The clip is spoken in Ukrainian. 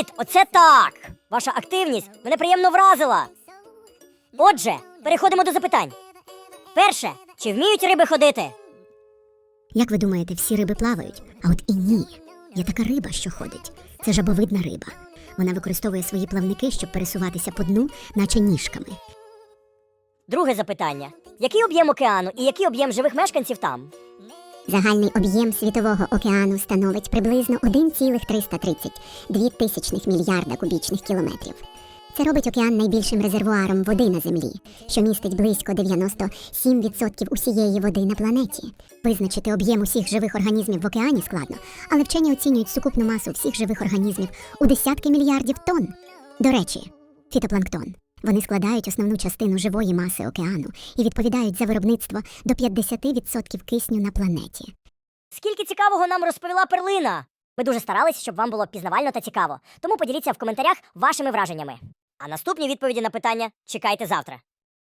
Привіт! Оце так! Ваша активність мене приємно вразила. Отже, переходимо до запитань. Перше, чи вміють риби ходити? Як ви думаєте, всі риби плавають? А от і ні. Є така риба, що ходить. Це жабовидна риба. Вона використовує свої плавники, щоб пересуватися по дну, наче ніжками. Друге запитання: який об'єм океану і який об'єм живих мешканців там? Загальний об'єм світового океану становить приблизно 1,332 тисячних мільярда кубічних кілометрів. Це робить океан найбільшим резервуаром води на землі, що містить близько 97% усієї води на планеті. Визначити об'єм усіх живих організмів в океані складно, але вчені оцінюють сукупну масу всіх живих організмів у десятки мільярдів тонн. До речі, фітопланктон. Вони складають основну частину живої маси океану і відповідають за виробництво до 50% кисню на планеті. Скільки цікавого нам розповіла перлина? Ми дуже старалися, щоб вам було пізнавально та цікаво. Тому поділіться в коментарях вашими враженнями. А наступні відповіді на питання чекайте завтра.